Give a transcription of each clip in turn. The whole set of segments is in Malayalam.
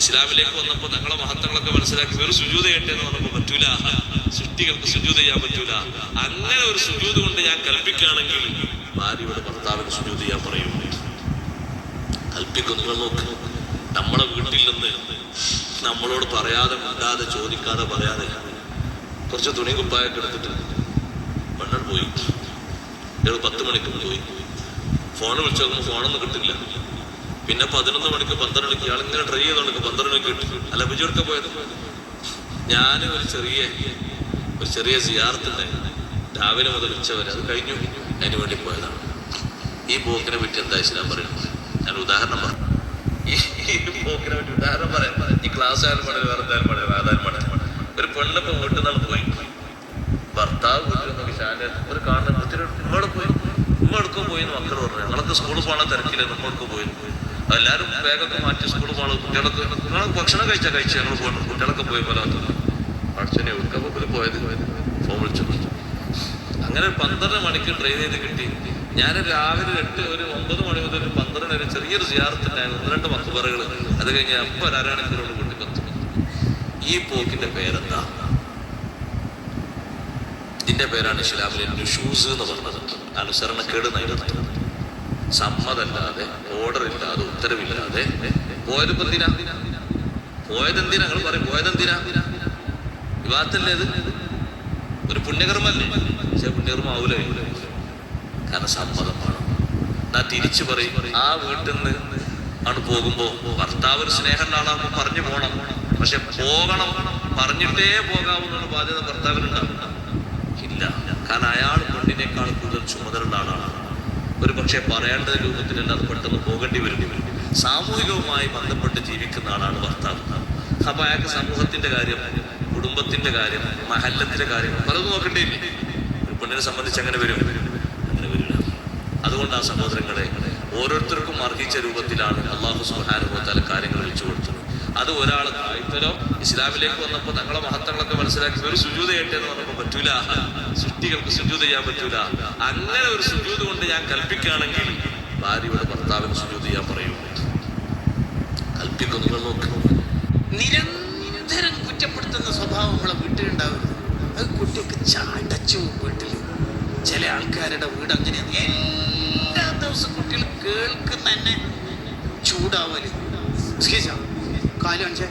ഇസ്ലാമിലേക്ക് വന്നപ്പോൾ തങ്ങളെ മഹത്വങ്ങളൊക്കെ മനസ്സിലാക്കി. ഒരു സുജൂത എന്ന് പറഞ്ഞപ്പോൾ പറ്റൂല. സൃഷ്ടികൾക്ക് സുജൂത ചെയ്യാൻ പറ്റൂല. അങ്ങനെ ഒരു സുജൂത് കൊണ്ട് ഞാൻ കൽപ്പിക്കുകയാണെങ്കിൽ ഭാര്യയുടെ ഭർത്താവിന് സുജൂത ചെയ്യാൻ പറയും. കൽപ്പിക്കുന്നു നോക്ക്. നമ്മളെ വീട്ടിൽ നിന്ന് നമ്മളോട് പറയാതെ മിണ്ടാതെ ചോദിക്കാതെ പറയാതെ കുറച്ച് തുണി കുപ്പായൊക്കെ എടുത്തിട്ട് പെണ്ണൻ പോയി. ഞങ്ങൾ പത്ത് മണിക്ക് പോയി. ഫോൺ വിളിച്ചു നോക്കുമ്പോൾ ഫോണൊന്നും കിട്ടില്ല. പിന്നെ പതിനൊന്ന് മണിക്ക് പന്ത്രണ്ട് മണിക്ക് ഇയാൾ ട്രൈ ചെയ്തോണ്ട് പന്ത്രണ്ട് മണിക്ക് കിട്ടി. അല്ല ബിജുവൊക്കെ പോയത്? ഞാൻ ഒരു ചെറിയ ഒരു ചെറിയ സിയാർത്തിന്റെ രാവിലെ മുതൽ ഉച്ച വരെ അത് കഴിഞ്ഞു. അതിന് വേണ്ടി പോയതാണ്. ഈ പോക്കിനെ പറ്റി എന്താ ഇസ്ലാം പറയുന്നത്? ഞാൻ ഉദാഹരണം പറഞ്ഞു ഈ പോക്കിനെ പറ്റി ഉദാഹരണം പറയാം ഈ ക്ലാസ് ആയാലും പാടില്ല വേറെ എന്തായാലും പാടില്ല പണി പാടില്ല ഒരു പെണ്ണിപ്പോ വീട്ടിൽ നിന്നാണ് പോയി. ഭർത്താവ് വീട്ടിൽ ഒരു കാണുന്ന ഇവിടെ പോയി. ഉമ്മ എടുക്കും പോയി എന്ന് മക്കൾ പറഞ്ഞു. ഞങ്ങളൊക്കെ സ്കൂളിൽ പോകണ തിരക്കില്ല നമ്മൾക്ക് പോയി. എല്ലാവരും ബാഗൊക്കെ മാറ്റി സ്കൂളിൽ പോകണം കുട്ടികളൊക്കെ നിങ്ങൾ ഭക്ഷണം കഴിച്ചാൽ കഴിച്ച ഞങ്ങൾ പോകണം കുട്ടികളൊക്കെ പോയി പോലാത്തത് അച്ഛനെ എവിടുക്കപ്പോൾ പോയത്. ഫോൺ വിളിച്ചു. അങ്ങനെ പന്ത്രണ്ട് മണിക്ക് ട്രെയിൻ ചെയ്ത് കിട്ടി. ഞാൻ രാവിലെ എട്ട് ഒരു ഒമ്പത് മണി മുതൽ പന്ത്രണ്ട് വരെ ചെറിയൊരു സിയാർത്തുണ്ടായിരുന്നു ഒന്ന് രണ്ട് മക്കുപറകൾ അത് കഴിഞ്ഞ് അപ്പം അരമണിക്കൂറോട് കൂട്ടി പത്ത് ഈ പോക്കിന്റെ പേരെന്താ? ഇതിന്റെ പേരാണ് ഇസ്ലാമിലെ ഷൂസ് എന്ന് പറഞ്ഞത്. അനുസരണക്കേട് നയിക്കുന്നത് സമ്മതല്ലാതെ ഓർഡർ ഇല്ലാതെ ഉത്തരവില്ലാതെ പോയത് ഇപ്പൊ എന്തിനാ? പോയതെന്തിനാ നിങ്ങൾ പറയും പോയതെന്തിനാ വിവാഹത്തല്ലേ ഇത്? ഒരു പുണ്യകർമ്മല്ലേ? പക്ഷെ പുണ്യകർമ്മ ആവൂലേ കാരണം സമ്മതം വേണം. എന്നാ തിരിച്ചു പറയും ആ വീട്ടിൽ നിന്ന് ആണ് പോകുമ്പോ ഭർത്താവ് ഒരു സ്നേഹമുള്ള ആളാകുമ്പോ പറഞ്ഞു പോകണം പക്ഷെ പോകണം പറഞ്ഞിട്ടേ പോകാവുന്ന ബാധ്യത ഭർത്താവിനുണ്ടാവില്ല ഇല്ല. കാരണം അയാൾ പെണ്ണിനേക്കാൾ കൂടുതൽ ചുമതലയുള്ള ആളാണ്. പക്ഷേ പറയേണ്ട രൂപത്തിലല്ല അത് പെട്ടെന്ന് പോകേണ്ടി വരും സാമൂഹികവുമായി ബന്ധപ്പെട്ട് ജീവിക്കുന്ന ആളാണ് ഭർത്താവ്. അപ്പൊ അയാൾക്ക് സമൂഹത്തിന്റെ കാര്യം കുടുംബത്തിന്റെ കാര്യം മഹല്ലത്തിന്റെ കാര്യം പലതും നോക്കേണ്ടി ഒരു പെണ്ണിനെ സംബന്ധിച്ച് അങ്ങനെ വരും. അങ്ങനെ വരില്ല. അതുകൊണ്ട് ആ സഹോദരങ്ങളെ ഓരോരുത്തർക്കും അർഹിച്ച രൂപത്തിലാണ് അള്ളാഹു സുഹാനുഭവത്താൽ കാര്യങ്ങൾ വിളിച്ചു കൊടുത്തത് അത് ഒരാൾ ഇപ്പോഴും ഇസ്ലാമിലേക്ക് വന്നപ്പോൾ തങ്ങളെ മഹത്വങ്ങളൊക്കെ മനസ്സിലാക്കി ഒരു സുജൂത എന്ന് പറഞ്ഞപ്പോൾ പറ്റൂല. സൃഷ്ടികൾക്ക് സുജൂത ചെയ്യാൻ പറ്റൂല. അങ്ങനെ ഒരു സുജൂത കൊണ്ട് ഞാൻ കൽപ്പിക്കുകയാണെങ്കിൽ ഭാര്യയുടെ ഭർത്താവിന് സുജൂത ചെയ്യാൻ പറയൂ. കൽപ്പിക്കും നിങ്ങൾ നിരന്തരം കുറ്റപ്പെടുത്തുന്ന സ്വഭാവം നമ്മളെ വീട്ടിലുണ്ടാവരുത്. അത് കുട്ടിയൊക്കെ ചാടച്ചു വീട്ടിൽ ചില ആൾക്കാരുടെ വീട് അങ്ങനെയാണ് എല്ലാ ദിവസവും കുട്ടികൾ കേൾക്കുന്ന തന്നെ ചൂടാവൽ കാൽ കാണിച്ചേ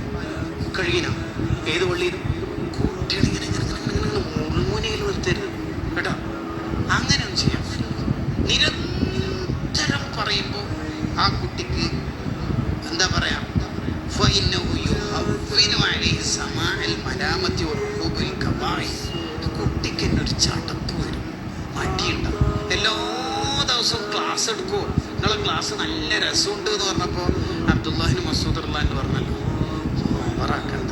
കഴുകിന. ഏത് പള്ളിയിലും? മുൾമുനയിൽ നിർത്തരുത്. കേട്ടോ? അങ്ങനെ ഒന്നും നിരന്തരം പറയുമ്പോൾ ആ കുട്ടിക്ക് എന്താ പറയാ? കുട്ടിക്ക് എന്നൊരു ചടപ്പ് വരും. മടിയുണ്ടാവും. എല്ലാ ദിവസവും ക്ലാസ് എടുക്കുമോ നിങ്ങളെ ക്ലാസ് നല്ല രസമുണ്ട് എന്ന് പറഞ്ഞപ്പോൾ അബ്ദുല്ലാഹിന് മസൂദ് എന്ന് പറഞ്ഞല്ലോ. ഓവറാക്കണ്ട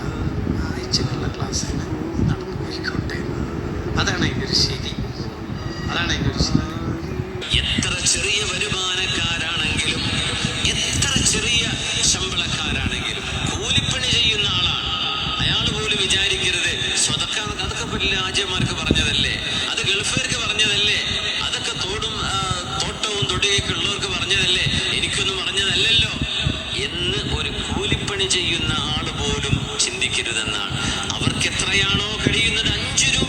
ആഴ്ചകളിലെ ക്ലാസ് നടന്നു പോയിക്കോട്ടെ. അതാണ് അതിന്റെ ഒരു ശരി. അതാണ് അതിന്റെ ഒരു ശരി. എത്ര ചെറിയ വരുമാനക്കാരാണെങ്കിലും എന്താണോ കഴിയുന്നത് അഞ്ചു രൂപ